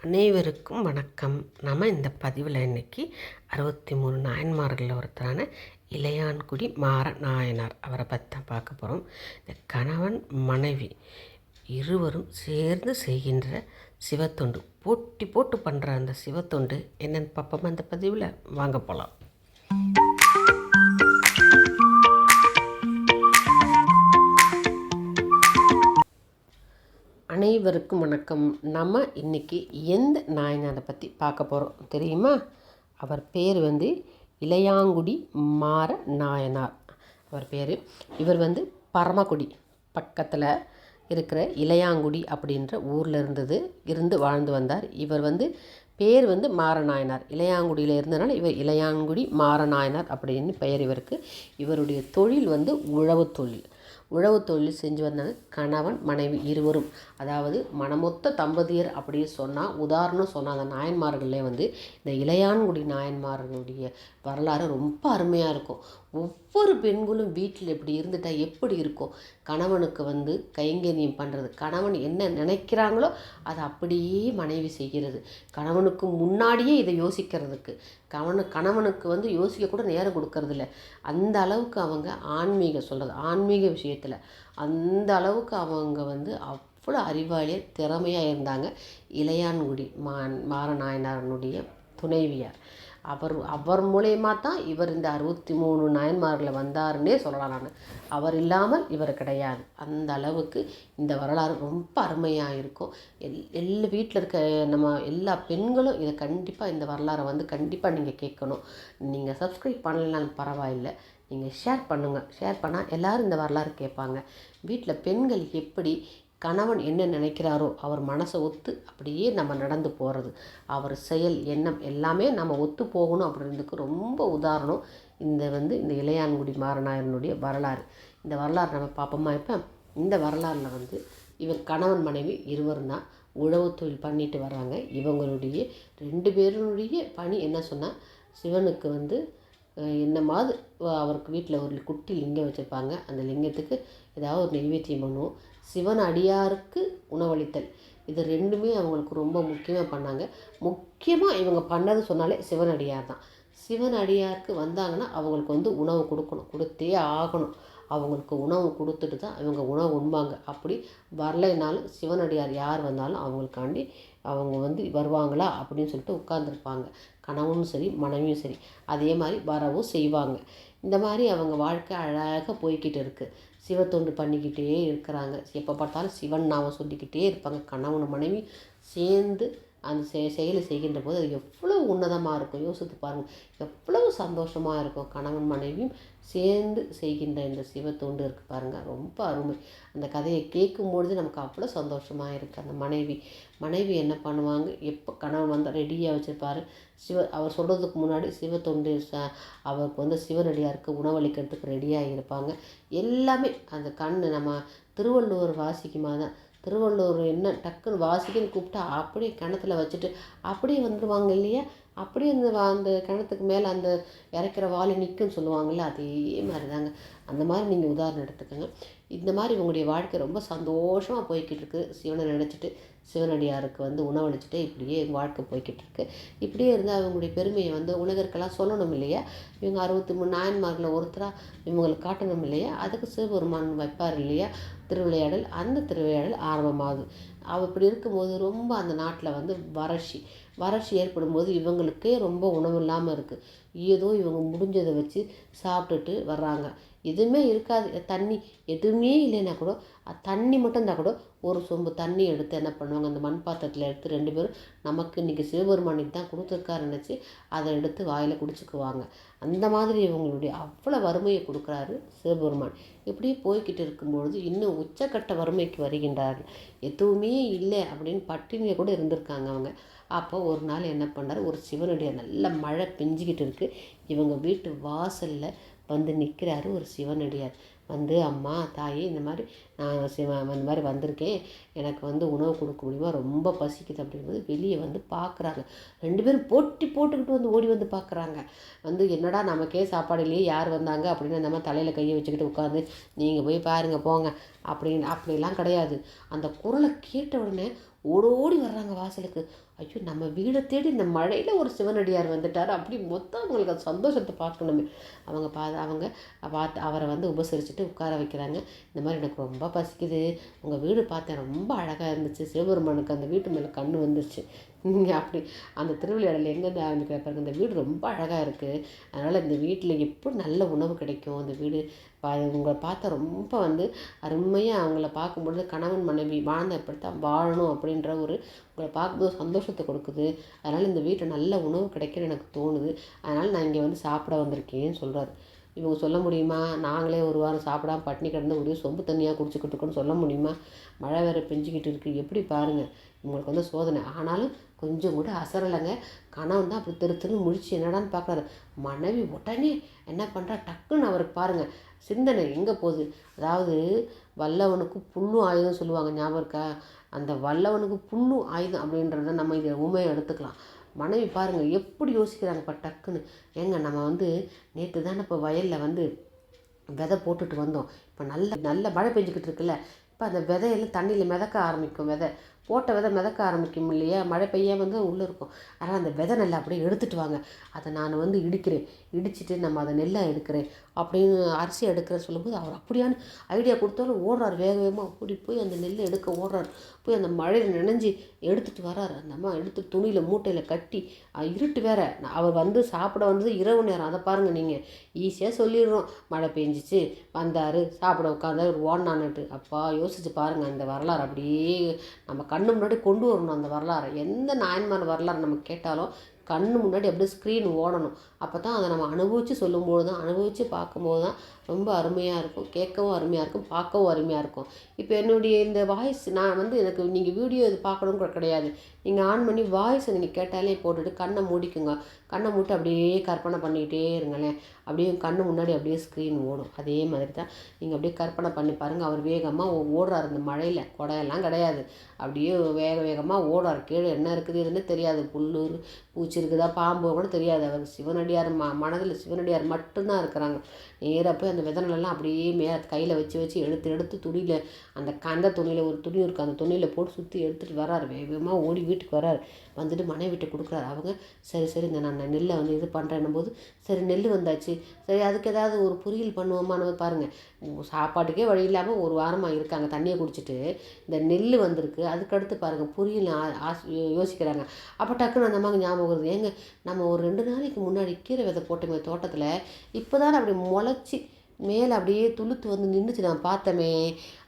அனைவருக்கும் வணக்கம். நம்ம இந்த பதிவில் இன்னைக்கு அறுபத்தி மூணு நாயன்மார்களில் ஒருத்தரான இளையான்குடி மாற நாயனார் அவரை பற்றி தான் பார்க்க போகிறோம் இந்த கணவன் மனைவி இருவரும் சேர்ந்து செய்கின்ற சிவத்தொண்டு போட்டி போட்டு பண்ணுற அந்த சிவத்தொண்டு என்னென்னு பார்ப்போமா இந்த பதிவில்? வாங்க போகலாம் அனைவருக்கும் வணக்கம். நம்ம இன்னைக்கு எந்த நாயனாரை பற்றி பார்க்க போகிறோம் தெரியுமா? அவர் பேர் வந்து இளையாங்குடி மாற நாயனார். அவர் பேர் இவர் வந்து பரமக்குடி பக்கத்தில் இருக்கிற இளையாங்குடி அப்படின்ற ஊரில் இருந்தது இருந்து வாழ்ந்து வந்தார். இவர் வந்து பேர் வந்து மாரநாயனார் இளையாங்குடியில் இருந்தனால இவர் இளையாங்குடி மாரநாயனார் அப்படின்னு பெயர் இவருக்கு. இவருடைய தொழில் வந்து உழவு தொழில். உழவு தொழில் செஞ்சு வந்தாங்க கணவன் மனைவி இருவரும். அதாவது மனமொத்த தம்பதியர் அப்படின்னு சொன்னால் உதாரணம் சொன்னால் அந்த நாயன்மார்களே வந்து இந்த இளையான்குடி நாயன்மார்களுடைய வரலாறு ரொம்ப அருமையாக இருக்கும். ஒவ்வொரு பெண்களும் வீட்டில் இப்படி இருந்துட்டால் எப்படி இருக்கும்? கணவனுக்கு வந்து கைங்கரியம் பண்ணுறது கணவன் என்ன நினைக்கிறாங்களோ அதை அப்படியே மனைவி செய்கிறது. கணவனுக்கு முன்னாடியே இதை யோசிக்கிறதுக்கு. கணவனு கணவனுக்கு வந்து யோசிக்க கூட நேரம் கொடுக்கறதில்ல. அந்த அளவுக்கு அவங்க ஆன்மீக சொல்கிறது ஆன்மீக விஷயத்தில். அந்த அளவுக்கு அவங்க வந்து அவ்வளோ அறிவாளியாக திறமையாக இருந்தாங்க. இளையான்குடி மா மாரநாயனாரனுடைய துணைவியார். அவர் அவர் மூலயமா தான் இவர் இந்த அறுபத்தி மூணு நாயன்மார்களை வந்தாருன்னே சொல்லலாம் நான். அவர் இல்லாமல் இவர் கிடையாது. அந்த அளவுக்கு இந்த வரலாறு ரொம்ப அருமையாக இருக்கும். எல் எல்லா வீட்டில் இருக்க நம்ம எல்லா பெண்களும் இதை கண்டிப்பாக இந்த வரலாறை வந்து கண்டிப்பாக நீங்கள் கேட்கணும். நீங்கள் சப்ஸ்கிரைப் பண்ணலனாலும் பரவாயில்லை. நீங்கள் ஷேர் பண்ணுங்கள் ஷேர் பண்ணால் எல்லோரும் இந்த வரலாறு கேட்பாங்க. வீட்டில் பெண்கள் எப்படி கணவன் என்ன நினைக்கிறாரோ அவர் மனசை ஒத்து அப்படியே நம்ம நடந்து போகிறது அவர் செயல் எண்ணம் எல்லாமே நம்ம ஒத்து போகணும் அப்படின்றதுக்கு ரொம்ப உதாரணம் இந்த வந்து இந்த இளையான்குடி மாரநாயனுடைய வரலாறு. இந்த வரலாறு நம்ம பார்ப்போமா இப்போ? இந்த வரலாறில் வந்து இவர் கணவன் மனைவி இருவரும் தான் உழவு தொழில் பண்ணிட்டு வராங்க இவங்களுடைய ரெண்டு பேருடைய பணி என்ன சொன்னால் சிவனுக்கு வந்து என்னமாவது அவருக்கு வீட்டில் ஒரு குட்டி லிங்கம் வச்சுருப்பாங்க. அந்த லிங்கத்துக்கு ஏதாவது ஒரு நெய்வேத்தியம் பண்ணுவோம். சிவன் அடியாருக்கு உணவளித்தல். இது ரெண்டுமே அவங்களுக்கு ரொம்ப முக்கியமாக பண்ணாங்க. முக்கியமாக இவங்க பண்ணது சொன்னாலே சிவன் அடியார் தான். சிவன் அடியாருக்கு வந்தாங்கன்னா அவங்களுக்கு வந்து உணவு கொடுக்கணும். கொடுத்தே ஆகணும். அவங்களுக்கு உணவு கொடுத்துட்டு தான் இவங்க உணவு உண்பாங்க. அப்படி வரலைனாலும் சிவனடியார் யார் வந்தாலும் அவங்களுக்காண்டி அவங்க வந்து வருவாங்களா அப்படின்னு சொல்லிட்டு உட்காந்துருப்பாங்க கணவனும் சரி மனைவியும் சரி அதே மாதிரி வரவும் செய்வாங்க. இந்த மாதிரி அவங்க வாழ்க்கை அழகாக போய்கிட்டு இருக்குது சிவ தொண்டு பண்ணிக்கிட்டே இருக்கிறாங்க. எப்போ பார்த்தாலும் சிவன் நாமம் சொல்லிக்கிட்டே இருப்பாங்க. கணவன் மனைவி சேர்ந்து அந்த செ செயலை செய்கின்ற போது அது எவ்வளோ உன்னதமாக இருக்கும். யோசித்து பாருங்கள் எவ்வளவு சந்தோஷமாக இருக்கும். கணவன் மனைவியும் சேர்ந்து செய்கின்ற இந்த சிவத்தொண்டு இருக்குது பாருங்கள் ரொம்ப அருமை. அந்த கதையை கேட்கும்பொழுது நமக்கு அவ்வளோ சந்தோஷமாக இருக்குது அந்த மனைவி மனைவி என்ன பண்ணுவாங்க? எப்போ கணவன் வந்து ரெடியாக வச்சுருப்பாரு? சிவ அவர் சொல்கிறதுக்கு முன்னாடி சிவத்தொண்டு ச அவருக்கு வந்து சிவனடியாருக்கு உணவளிக்கிறதுக்கு ரெடியாக இருப்பாங்க. எல்லாமே அந்த கண் நம்ம திருவள்ளுவர் வாசிக்குமா தான் திருவள்ளூர் என்ன டக்குன்னு வாசிக்குன்னு கூப்பிட்டா அப்படியே கிணத்துல வச்சுட்டு அப்படியே வந்துடுவாங்க இல்லையா? அப்படியே அந்த அந்த கிணத்துக்கு மேலே அந்த இறைக்கிற வாலி நிற்குன்னு சொல்லுவாங்கள்ல அதே மாதிரி தாங்க அந்த மாதிரி நீங்கள் உதாரணம் எடுத்துக்கோங்க. இந்த மாதிரி உங்களுடைய வாழ்க்கை ரொம்ப சந்தோஷமாக போய்கிட்டு இருக்குது சிவனை நினச்சிட்டு சிவனடியாருக்கு வந்து உணவளிச்சுட்டு இப்படியே வாழ்க்கை போய்கிட்டு இருக்கு இப்படியே இருந்தால் அவங்களுடைய பெருமையை வந்து உலகருக்கெல்லாம் சொல்லணும் இல்லையா? இவங்க அறுபத்தி மூணு நாயன்மார்களில் ஒருத்தராக இவங்களுக்கு காட்டணும் இல்லையா? அதுக்கு சிவபெருமான் வைப்பார் இல்லையா? திருவிளையாடல். அந்த திருவிளையாடல் ஆரம்பமாகுது. அப்படி இப்படி இருக்கும்போது ரொம்ப அந்த நாட்டில் வந்து வறட்சி. வறட்சி ஏற்படும் போது இவங்களுக்கே ரொம்ப உணவு இல்லாமல் இருக்குது ஏதோ இவங்க முடிஞ்சதை வச்சு சாப்பிட்டுட்டு வர்றாங்க. எதுவுமே இருக்காது. தண்ணி எதுவுமே இல்லைன்னா கூட தண்ணி மட்டும் இருந்தால் கூட ஒரு சொம்பு தண்ணி எடுத்து என்ன பண்ணுவாங்க அந்த மண் பாத்திரத்தில் எடுத்து ரெண்டு பேரும் நமக்கு இன்றைக்கி சிவபெருமானிக்கு தான் கொடுத்துருக்காரு நினச்சி அதை எடுத்து வாயில் குடிச்சுக்குவாங்க. அந்த மாதிரி இவங்களுடைய அவ்வளோ வறுமையை கொடுக்குறாரு சிவபெருமான். இப்படியே போய்கிட்டு இருக்கும்பொழுது இன்னும் உச்சக்கட்ட வறுமைக்கு வருகின்றார்கள். எதுவுமே இல்லை அப்படின்னு பட்டினியை கூட இருந்திருக்காங்க அவங்க. அப்போ ஒரு நாள் என்ன பண்ணார்? ஒரு சிவனுடைய நல்ல மழை பெஞ்சிக்கிட்டு இருக்குது இவங்க வீட்டு வாசலில் வந்து நிற்கிறாரு ஒரு சிவனடியார். வந்து அம்மா தாய் இந்த மாதிரி நான் சிவ இந்த மாதிரி வந்திருக்கேன். எனக்கு வந்து உணவு கொடுக்க முடியுமா? ரொம்ப பசிக்குது அப்படிங்கும்போது வெளியே வந்து பார்க்குறாங்க ரெண்டு பேரும் போட்டி போட்டுக்கிட்டு வந்து ஓடி வந்து பார்க்குறாங்க வந்து என்னடா நமக்கே சாப்பாடு இல்லையே யார் வந்தாங்க அப்படின்னு இந்த மாதிரி தலையில் கையை வச்சுக்கிட்டு உட்காந்து நீங்கள் போய் பாருங்கள் போங்க. அப்படின்னு அப்படிலாம் கிடையாது. அந்த குரலை கேட்ட உடனே ஓடோடி வர்றாங்க வாசலுக்கு. ஐயோ நம்ம வீடை தேடி இந்த மழையில் ஒரு சிவனடியார் வந்துட்டார் அப்படி மொத்தம் அவங்களுக்கு அந்த சந்தோஷத்தை பார்க்கணுமே. அவங்க பா அவங்க பார்த்து அவரை வந்து உபசரிச்சுட்டு உட்கார வைக்கிறாங்க. இந்த மாதிரி எனக்கு ரொம்ப பசிக்குது. உங்கள் வீடு பார்த்தேன் ரொம்ப அழகாக இருந்துச்சு. சிவபெருமானுக்கு அந்த வீட்டு மேலே கண் வந்துருச்சு. நீங்கள் அப்படி அந்த திருவிளையாடல் எங்கேருந்து ஆரம்பிக்கிற பாருங்க இந்த வீடு ரொம்ப அழகாக இருக்குது அதனால் இந்த வீட்டில் எப்படி நல்ல உணவு கிடைக்கும்? அந்த வீடு பா உங்களை பார்த்தா ரொம்ப வந்து அருமையாக அவங்கள பார்க்கும்பொழுது கணவன் மனைவி வாழ்ந்த இப்படித்தான் வாழணும் அப்படின்ற ஒரு உங்களை பார்க்கும்போது சந்தோஷத்தை கொடுக்குது. அதனால் இந்த வீட்டில் நல்ல உணவு கிடைக்குன்னு எனக்கு தோணுது. அதனால் நான் இங்கே வந்து சாப்பிட வந்திருக்கேன்னு சொல்கிறாரு இவங்க சொல்ல முடியுமா? நாங்களே ஒரு வாரம் சாப்பிடாம பட்டினி கிடந்து ஒரே சொம்பு தண்ணியாக குடிச்சிக்கிட்டு இருக்கோன்னு சொல்ல முடியுமா? மழை வேறு பெஞ்சிக்கிட்டு இருக்குது எப்படி பாருங்கள் உங்களுக்கு வந்து சோதனை. ஆனாலும் கொஞ்சம் கூட அசரலைங்க. கணவன் தான் அப்படி திரு திருன்னு முழிச்சு என்னடான்னு பார்க்குறாரு. மனைவி உடனே என்ன பண்ணுறா டக்குன்னு அவருக்கு பாருங்கள் சிந்தனை எங்கே போகுது? அதாவது வல்லவனுக்கு புண்ணும் ஆயுதம் சொல்லுவாங்க. ஞாபகம் இருக்கா? அந்த வல்லவனுக்கு புண்ணும் ஆயுதம் அப்படின்றத நம்ம இதை உண்மையை எடுத்துக்கலாம். மனைவி பாருங்கள் எப்படி யோசிக்கிறாங்கப்பா டக்குன்னு. ஏங்க நம்ம வந்து நேற்று தானே இப்போ வயலில் வந்து விதை போட்டுட்டு வந்தோம். இப்போ நல்ல நல்ல மழை பெஞ்சிக்கிட்டு இருக்குல்ல. இப்போ அந்த விதையெல்லாம் தண்ணியில் மிதக்க ஆரம்பிக்கும் விதை. போட்ட விதை மிதக்க ஆரம்பிக்கும் இல்லையா? மழை பெய்யா வந்து உள்ளே இருக்கும். ஆனால் அந்த விதை நெல்லை அப்படியே எடுத்துட்டு வாங்க. அதை நான் வந்து இடிக்கிறேன். இடிச்சிட்டு நம்ம அதை நெல்லை எடுக்கிறேன் அப்படின்னு அரிசி எடுக்கிற சொல்லும்போது அவர் அப்படியான ஐடியா கொடுத்தாலும் ஓடுறார். வேக வேகமாக ஓடி போய் அந்த நெல்லை எடுக்க ஓடுறாரு. போய் அந்த மழையில் நினைஞ்சு எடுத்துகிட்டு வர்றார் அந்த அம்மா எடுத்து துணியில் மூட்டையில் கட்டி இருட்டு வேற. அவர் வந்து சாப்பிட வந்தது இரவு நேரம். அதை பாருங்கள் நீங்கள் ஈஸியாக சொல்லிடுறோம். மழை பெஞ்சிச்சு வந்தார் சாப்பிட உட்காந்தாரு ஓடினான்னுட்டு. அப்பா யோசிச்சு பாருங்கள் அந்த வரலாறு அப்படியே நம்ம கண்ணு முன்னாடி கொண்டு வரணும் அந்த வரலாறை. எந்த நாயன்மார் வரலாறு நம்ம கேட்டாலும் கண்ணு முன்னாடி அப்படியே ஸ்க்ரீன் ஓடணும். அப்போ தான் அதை நம்ம அனுபவித்து சொல்லும்போது தான் அனுபவித்து பார்க்கும்போது தான் ரொம்ப அருமையாக இருக்கும். கேட்கவும் அருமையாக இருக்கும் பார்க்கவும் அருமையாக இருக்கும். இப்போ என்னுடைய இந்த வாய்ஸ் நான் வந்து எனக்கு நீங்கள் வீடியோ இது கூட கிடையாது. நீங்கள் ஆன் பண்ணி வாய்ஸை நீங்கள் கேட்டாலே போட்டுட்டு கண்ணை மூடிக்குங்க. கண்ணை மூட்டு அப்படியே கற்பனை பண்ணிக்கிட்டே இருங்களேன். அப்படியே கண்ணு முன்னாடி அப்படியே ஸ்க்ரீன் ஓடும். அதே மாதிரி தான் நீங்கள் அப்படியே கற்பனை பண்ணி பாருங்கள் அவர் வேகமாக ஓடுறாரு இந்த மழையில். குடையெல்லாம் கிடையாது. அப்படியே வேக வேகமாக ஓடுறார். கீழே என்ன இருக்குது இதுன்னு தெரியாது. புல்லு பூச்சி இருக்குதா பாம்பு கூட தெரியாது. அவர் சிவனடி சிவனடியார் ம மனதில் சிவனடியார் மட்டும்தான் இருக்கிறாங்க. நேராக போய் அந்த விதனலெல்லாம் அப்படியே மே கையில் வச்சு வச்சு எடுத்து எடுத்து துணியில் அந்த கந்த துணியில் ஒரு துணி இருக்குது அந்த துணியில் போட்டு சுற்றி எடுத்துகிட்டு வராரு. வேகமாக ஓடி வீட்டுக்கு வராரு. வந்துட்டு மனைவிட்ட கொடுக்குறாரு. அவங்க சரி சரி இந்த நான் நெல்லை வந்து இது பண்ணுறேன்னும் போது சரி நெல் வந்தாச்சு. சரி அதுக்கு ஏதாவது ஒரு பொரியல் பண்ணுவோமான்னு பாருங்கள் சாப்பாட்டுக்கே வழி இல்லாமல் ஒரு வாரமாக இருக்காங்க தண்ணியை குடிச்சிட்டு. இந்த நெல் வந்திருக்கு. அதுக்கடுத்து பாருங்கள் பொரியல் ஆ- யோசிக்கிறாங்க. அப்போ டக்குன்னு அந்த அம்மாவுக்கு ஞாபகம் வருது. ஏங்க நம்ம ஒரு ரெண்டு நாளைக்கு முன்னாடி கீரை விதை போட்டோமே தோட்டத்தில் இப்போ தான் அப்படி முளைச்சி மேலே அப்படியே துளுத்து வந்து நின்றுச்சு நான் பார்த்தோமே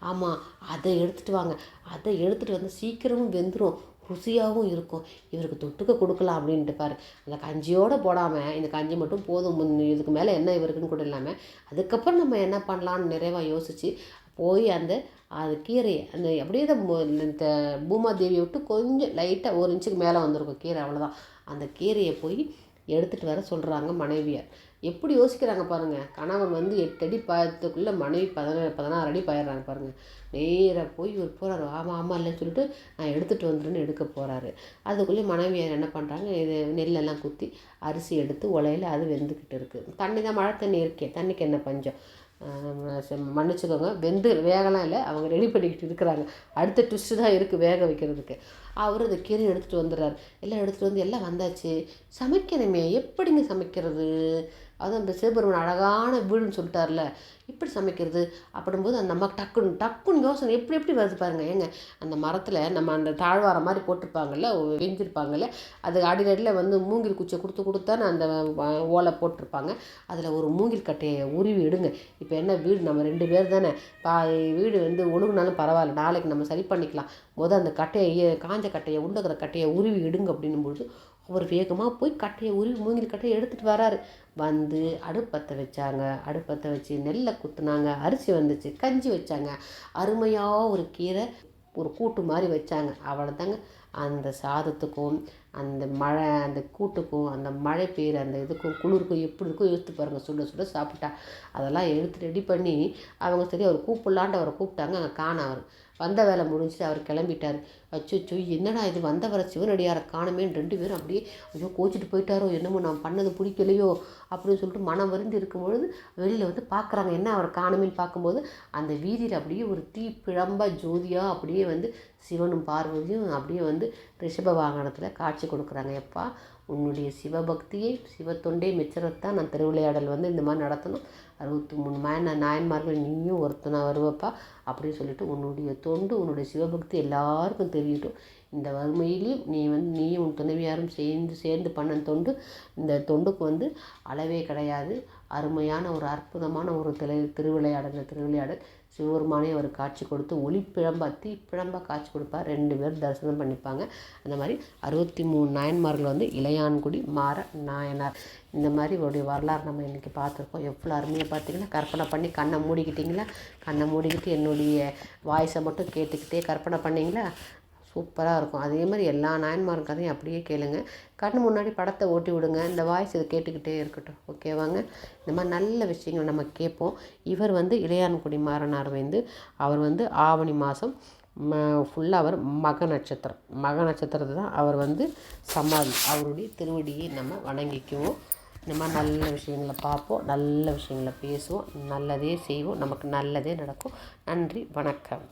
ஆமாம் அதை எடுத்துகிட்டு வாங்க. அதை எடுத்துகிட்டு வந்து சீக்கிரமும் வெந்துடும் ருசியாகவும் இருக்கும். இவருக்கு தொட்டுக்க கொடுக்கலாம் அப்படின்ட்டு பாரு. அந்த கஞ்சியோடு போடாமல் இந்த கஞ்சி மட்டும் போதும். இதுக்கு மேலே என்ன இவருக்குன்னு கூட இல்லாமல் அதுக்கப்புறம் நம்ம என்ன பண்ணலான்னு நிறைவாக யோசித்து போய் அந்த அது கீரையை அந்த அப்படியே இந்த மு- இந்த பூமாதேவியை விட்டு கொஞ்சம் லைட்டாக ஒரு இன்ச்சுக்கு மேலே வந்திருக்கும் கீரை அவ்வளோதான் அந்த கீரையை போய் எடுத்துகிட்டு வர சொல்கிறாங்க மனைவியார். எப்படி யோசிக்கிறாங்க பாருங்கள் கணவன் வந்து எட்டு அடி பாயத்துக்குள்ளே மனைவி பதினா பதினாறு அடி பாயிடுறாங்க பாருங்கள் நேராக போய் இவர் போகிறாரு ஆமாம் ஆமாம் இல்லைன்னு சொல்லிட்டு நான் எடுத்துகிட்டு வந்துடுன்னு எடுக்க போகிறாரு அதுக்குள்ளே மனைவியார் என்ன பண்ணுறாங்க இது நெல்லெல்லாம் குத்தி அரிசி எடுத்து உலையில் அது வெந்துக்கிட்டு இருக்குது தண்ணி தான் மழை தண்ணி இருக்கே தண்ணிக்கு என்ன பஞ்சம்? மன்னிச்சுக்கோங்க. வெந்து வேகலாம் இல்லை. அவங்க ரெடி பண்ணிக்கிட்டு இருக்கிறாங்க. அடுத்த ட்விஸ்ட்டு தான் இருக்குது வேக வைக்கிறதுக்கு. அவர் அந்த கீரை எடுத்துகிட்டு வந்துடுறாரு. எல்லாம் எடுத்துகிட்டு வந்து எல்லாம் வந்தாச்சு. சமைக்கணுமே. எப்படிங்க சமைக்கிறது? அதுவும் இந்த சிவபெருமன் அழகான வீடுன்னு சொல்லிட்டார்ல. இப்படி சமைக்கிறது அப்படிங்கும்போது அந்த அம்மா டக்குன்னு டக்குன்னு யோசனை எப்படி எப்படி வருது பாருங்கள் ஏங்க அந்த மரத்தில் நம்ம அந்த தாழ்வார மாதிரி போட்டிருப்பாங்கல்ல வெஞ்சிருப்பாங்கல்ல அது அடிநடியில் வந்து மூங்கில் குச்சியை கொடுத்து கொடுத்தா அந்த ஓலை போட்டிருப்பாங்க. அதில் ஒரு மூங்கில் கட்டையை உருவி எடுங்க. இப்போ என்ன வீடு? நம்ம ரெண்டு பேர் தானே. பா வீடு வந்து ஒழுகுனாலும் பரவாயில்ல. நாளைக்கு நம்ம சரி பண்ணிக்கலாம். முதல் அந்த கட்டையை காஞ்ச கட்டையை உள்ளக்கிற கட்டையை உருவி எடுங்க அப்படின்னும்பொழுது அவர் வேகமாக போய் கட்டையை உருவி மூங்கில் கட்டையை எடுத்துகிட்டு வராரு. வந்து அடுப்பத்தை வச்சாங்க. அடுப்பத்தை வச்சு நெல்லை குத்துனாங்க. அரிசி வந்துச்சு. கஞ்சி வச்சாங்க. அருமையாக ஒரு கீரை ஒரு கூட்டு மாதிரி வச்சாங்க. அவ்வளோதாங்க அந்த சாதத்துக்கும் அந்த மழை அந்த கூட்டுக்கும் அந்த மழை பெய்கிற அந்த இதுக்கும் குளிருக்கும் எப்படி இருக்கும் யோசித்து பாருங்கள் சுட சுட சாப்பிட்டா. அதெல்லாம் எடுத்து ரெடி பண்ணி அவங்க சரி அவர் கூப்பிடலான்ட்டு அவரை கூப்பிட்டாங்க. அங்கே காண அவர். வந்த வேலை முடிஞ்சுட்டு அவர் கிளம்பிட்டார். அச்சோ என்னடா இது? வந்த வர சிவனடியாரை காணுமேன்னு ரெண்டு பேரும் அப்படியே ஐயோ கோச்சிட்டு போயிட்டாரோ என்னமோ நான் பண்ணது பிடிக்கலையோ அப்படின்னு சொல்லிட்டு மனம் வருந்தி இருக்கும்பொழுது வெளியில் வந்து பார்க்குறாங்க என்ன அவர் காணுமேன்னு பார்க்கும்போது அந்த வீதியில் அப்படியே ஒரு தீ பிழம்ப ஜோதியாக அப்படியே வந்து சிவனும் பார்வதியும் அப்படியே வந்து ரிஷப வாகனத்தில் காட்சி கொடுக்குறாங்க. எப்பா உன்னுடைய சிவபக்தியை சிவத்தொண்டே மிச்சரத்தான் நான் திருவிளையாடல் வந்து இந்த மாதிரி நடத்தணும். அறுபத்தி மூணு மேன நாயன்மார்கள் நீயும் ஒருத்தனாக வருவப்பா அப்படின்னு சொல்லிட்டு உன்னுடைய தொண்டு உன்னுடைய சிவபக்தி எல்லாருக்கும் தெரியட்டும் இந்த வறுமையிலையும் நீ வந்து நீயும் உன் துணைவியாரும் சேர்ந்து சேர்ந்து பண்ண தொண்டு இந்த தொண்டுக்கு வந்து அளவே கிடையாது. அருமையான ஒரு அற்புதமான ஒரு திரை திருவிளையாடல் திருவிளையாடல் சிவபெருமானே அவர் காட்சி கொடுத்து ஒளி ஒளிப்பிழம்பா பிழம்ப காட்சி கொடுப்பார். ரெண்டு பேரும் தரிசனம் பண்ணிப்பாங்க. அந்த மாதிரி அறுபத்தி மூணு நாயன்மார்கள் வந்து இளையான்குடி மாற நாயனார். இந்த மாதிரி அவருடைய வரலாறு நம்ம இன்றைக்கி பார்த்துருக்கோம். எவ்வளோ அருமையாக பார்த்தீங்கன்னா கற்பனை பண்ணி கண்ணை மூடிக்கிட்டிங்களா? கண்ணை மூடிக்கிட்டு என்னுடைய வாய்ஸை மட்டும் கேட்டுக்கிட்டே கற்பனை பண்ணிங்களா? சூப்பராக இருக்கும். அதே மாதிரி எல்லா நாயன்மார் கதையும் அப்படியே கேளுங்க. கண்ணு முன்னாடி படத்தை ஓட்டி விடுங்க. இந்த வாய்ஸ் இதை கேட்டுக்கிட்டே இருக்கட்டும். ஓகேவாங்க இந்த மாதிரி நல்ல விஷயங்கள் நம்ம கேட்போம். இவர் வந்து இளையான்குடி மாறனார் வந்து அவர் வந்து ஆவணி மாதம் ஃபுல்லாக அவர் மக நட்சத்திரம். மக நட்சத்திரத்தை தான் அவர் வந்து சமாதி அவருடைய திருவடியை நம்ம வணங்கிக்குவோம். இந்த மாதிரி நல்ல விஷயங்களை பார்ப்போம். நல்ல விஷயங்களை பேசுவோம். நல்லதே செய்வோம். நமக்கு நல்லதே நடக்கும். நன்றி வணக்கம்.